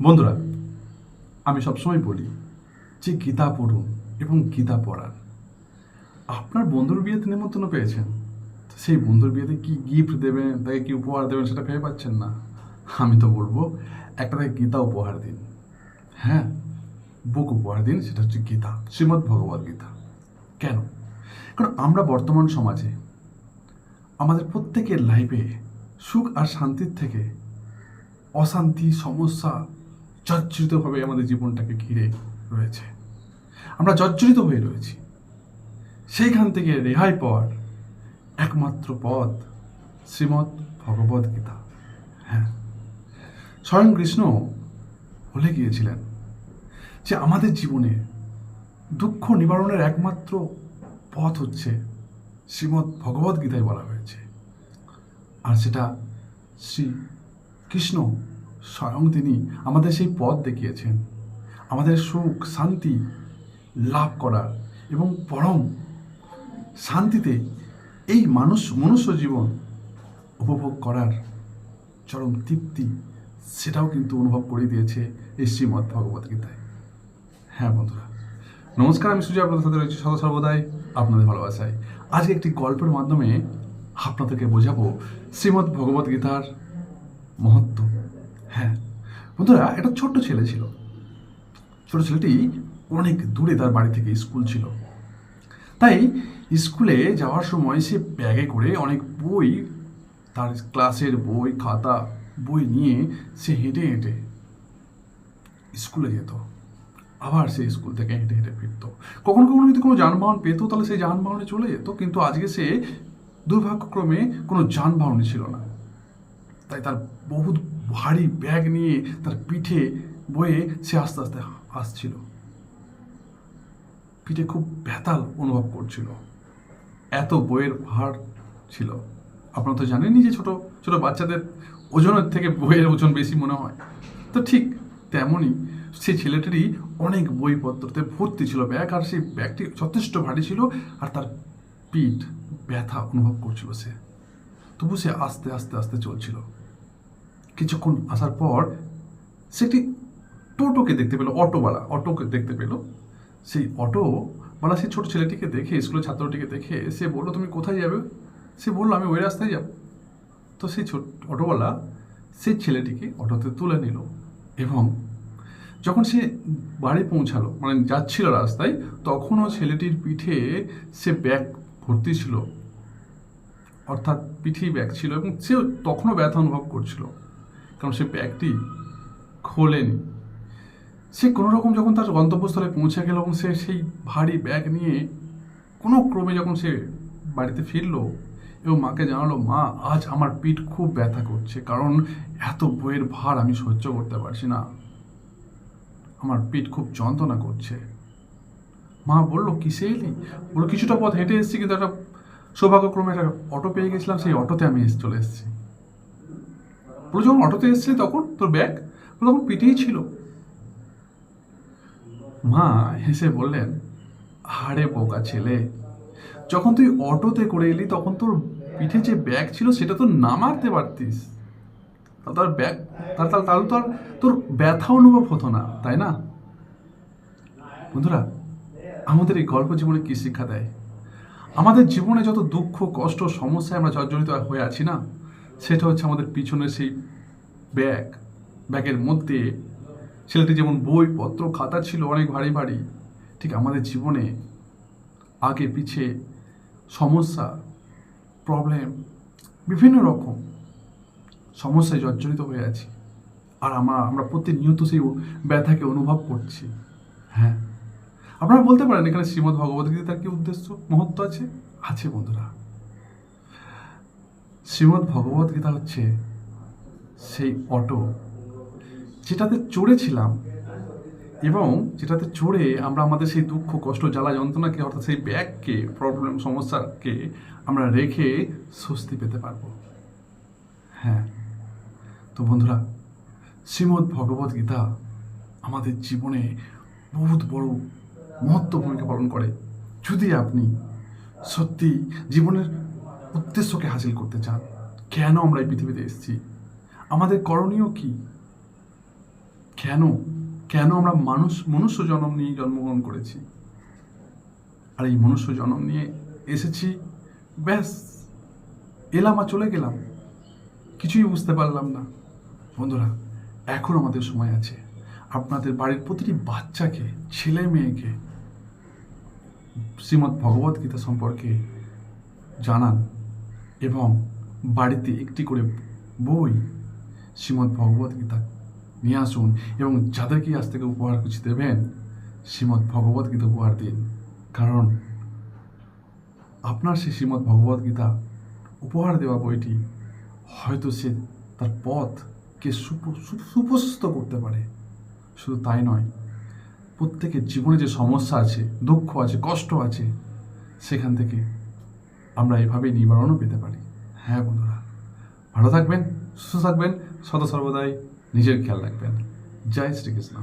বন্ধুরা, আমি সবসময় বলি যে গীতা পড়ুন এবং গীতা পড়ান। আপনার বন্ধুর বিয়েতে নেমন্তন্ন পেয়েছেন? সেই বন্ধুর বিয়েতে কি গিফট দেবেন, তাকে কি উপহার দেবেন সেটা ভেবে পাচ্ছেন না? আমি তো বলব, একটা তাকে গীতা উপহার দিন। হ্যাঁ বুক উপহার দিন, সেটা হচ্ছে গীতা, শ্রীমদ্ ভগবদ গীতা। কেন? কারণ আমরা বর্তমান সমাজে, আমাদের প্রত্যেকের লাইফে সুখ আর শান্তির থেকে অশান্তি, সমস্যা জর্জরিতভাবে আমাদের জীবনটাকে ঘিরে রয়েছে। আমরা জর্জরিত হয়ে রয়েছি। সেইখান থেকে রেহাই পাওয়ার একমাত্র পথ শ্রীমৎ ভগবদ গীতা। হ্যাঁ স্বয়ং কৃষ্ণ বলে গিয়েছিলেন যে আমাদের জীবনে দুঃখ নিবারণের একমাত্র পথ হচ্ছে শ্রীমৎ ভগবদ গীতায় বলা হয়েছে। আর সেটা শ্রী কৃষ্ণ স্বয়ং তিনি আমাদের সেই পথ দেখিয়েছেন। আমাদের সুখ, শান্তি লাভ করার এবং পরম শান্তিতে এই মানুষ, মনুষ্য জীবন উপভোগ করার চরম তৃপ্তি সেটাও কিন্তু অনুভব করে দিয়েছে এই শ্রীমদ্ ভগবত গীতায়। হ্যাঁ বন্ধুরা, নমস্কার, আমি সুজয়, আপনাদের সাথে রয়েছি সদা সর্বদাই আপনাদের ভালোবাসায়। আজকে একটি গল্পের মাধ্যমে আপনাদেরকে বোঝাবো শ্রীমদ্ ভগবত গীতার মহত্ব। বন্ধুরা, একটা ছোট্ট ছেলে ছিল। ছোট ছেলেটি অনেক দূরে তার বাড়ি থেকে স্কুল ছিল। তাই স্কুলে যাওয়ার সময় সে ব্যাগে করে অনেক বই, তার ক্লাসের বই, খাতা, বই নিয়ে সে হেঁটে হেঁটে স্কুলে যেত। আবার সে স্কুল থেকে হেঁটে হেঁটে ফিরত। কখনো কখনো যদি কোনো যানবাহন পেতো, তাহলে সেই যানবাহনে চলে যেত। কিন্তু আজকে সে দুর্ভাগ্যক্রমে কোনো যানবাহনই ছিল না। তাই তার বহুত ভারী ব্যাগ নিয়ে তার পিঠে বয়ে সে আস্তে আস্তে আসছিল। পিঠে খুব ব্যথাল অনুভব করছিল। এত বইয়ের ভার ছিল। আপনারা তো জানেনই যে ছোট ছোট বাচ্চাদের ওজনের থেকে বইয়ের ওজন বেশি মনে হয়। তো ঠিক তেমনই সেই ছেলেটিরই অনেক বইপত্রতে ভর্তি ছিল ব্যাগ আর সেই ব্যাগটি যথেষ্ট ভারী ছিল আর তার পিঠ ব্যথা অনুভব করছিল সে। তবু সে আস্তে আস্তে আস্তে চলছিল। কিছুক্ষণ আসার পর সে একটি টোটোকে দেখতে পেল, অটোওয়ালা, অটোকে দেখতে পেল। সেই অটোওয়ালা সেই ছোট ছেলেটিকে দেখে, স্কুলের ছাত্রটিকে দেখে সে বলল, তুমি কোথায় যাবে? সে বলল, আমি ওই রাস্তায় যাব। তো সেই ছোট অটোওয়ালা সেই ছেলেটিকে অটোতে তুলে নিল এবং যখন সে বাড়ি পৌঁছালো মানে যাচ্ছিল রাস্তায়, তখনও ছেলেটির পিঠে সে ব্যাগ ভর্তি ছিল, অর্থাৎ পিঠেই ব্যাগ ছিল এবং সে তখনও ব্যথা অনুভব করছিল। কারণ সে ব্যাগটি খোলেনি। সে কোনো রকম যখন তার গন্তব্যস্থলে পৌঁছে গেল এবং সে সেই ভারী ব্যাগ নিয়ে কোনো ক্রমে যখন সে বাড়িতে ফিরলো এবং মাকে জানালো, মা, আজ আমার পিঠ খুব ব্যথা করছে, কারণ এত বইয়ের ভার আমি সহ্য করতে পারছি না। আমার পিঠ খুব যন্ত্রণা করছে। মা বলল কিসে এলি বলল, কিছুটা পথ হেঁটে এসেছি, কিন্তু একটা সৌভাগ্যক্রমে একটা অটো পেয়ে গেছিলাম, সেই অটোতে আমি চলে এসেছি। বলো যখন অটোতে এসেছিলি তখন তোর ব্যাগ? বলো তখন পিঠেই ছিল। মা হেসে বললেন আরে বোকা ছেলে, যখন তুই অটোতে করে এলি তখন তোর পিঠে যে ব্যাগ ছিল সেটা তো নামাতে পারতিস। তার ব্যাগ তার তাহলে তো আর তোর ব্যথা অনুভব হতো না, তাই না? বন্ধুরা, আমাদের এই গল্প জীবনে কী শিক্ষা দেয়? আমাদের জীবনে যত দুঃখ, কষ্ট, সমস্যায় আমরা জর্জরিত হয়ে আছি না সেটা হচ্ছে আমাদের পিছনে সেই ব্যাগ। ব্যাগের মধ্যে ছেলেটি যেমন বই, পত্র, খাতা ছিল অনেক ভারী ভারী, ঠিক আমাদের জীবনে আগে পিছে সমস্যা প্রবলেম বিভিন্ন রকম সমস্যায় জর্জরিত হয়ে আছি। আর আমরা আমরা প্রতিনিয়ত সেই ব্যথাকে অনুভব করছি। হ্যাঁ। আপনারা বলতে পারেন এখানে শ্রীমদ্ ভগবদ্গীতার কি উদ্দেশ্য? মহত্ব আছে? আছে বন্ধুরা। শ্রীমদ্ ভগবদ্গীতা হচ্ছে সেই অটো যেটাতে চড়েছিলাম এবং যেটাতে চড়ে আমরা আমাদের সেই দুঃখ, কষ্ট, জ্বালা, যন্ত্রণাকে, অর্থাৎ সেই ব্যাগকে প্রবলেম সমস্যাকে আমরা রেখে স্বস্তি পেতে পারব। হ্যাঁ। তো বন্ধুরা, শ্রীমদ্ ভগবত গীতা আমাদের জীবনে বহুত বড় মহত্ব ভূমিকা পালন করে। যদি আপনি সত্যি জীবনের উদ্দেশ্যকে হাসিল করতে চান। কেন আমরা এই পৃথিবীতে এসেছি? আমাদের করণীয় কি? কেন? কেন আমরা মানুষ, মনুষ্য জন্ম নিয়ে জন্মগ্রহণ করেছি? আর এই মনুষ্য জন্ম নিয়ে এসেছি, ব্যাস, এলাম আর চলে গেলাম। কিছুই বুঝতে পারলাম না। বন্ধুরা, এখন আমাদের সময় আছে। আপনাদের বাড়ির প্রতিটি বাচ্চাকে, ছেলে মেয়েকে, শ্রীমদ্ ভগবত গীতা সম্পর্কে জানান। এবং বাড়িতে একটি করে বই শ্রীমদ্ ভগবত গীতা নিয়ে আসুন এবং যাদেরকে আজ থেকে উপহার কিছু দেবেন, শ্রীমদ্ ভগবত গীতা উপহার দিন। কারণ আপনার সেই শ্রীমদ্ ভগবত গীতা উপহার দেওয়া বইটি হয়তো সে তার পথকে সুপ- সুপ্রশস্ত করতে পারে। শুধু তাই নয়, প্রত্যেকের জীবনে যে সমস্যা আছে, দুঃখ আছে, কষ্ট আছে, সেখান থেকে আমরা এভাবেই নিবারণও পেতে পারি। হ্যাঁ বন্ধুরা, ভালো থাকবেন, সুস্থ থাকবেন, সদা সর্বদাই নিজের খেয়াল রাখবেন। জয় শ্রীকৃষ্ণ।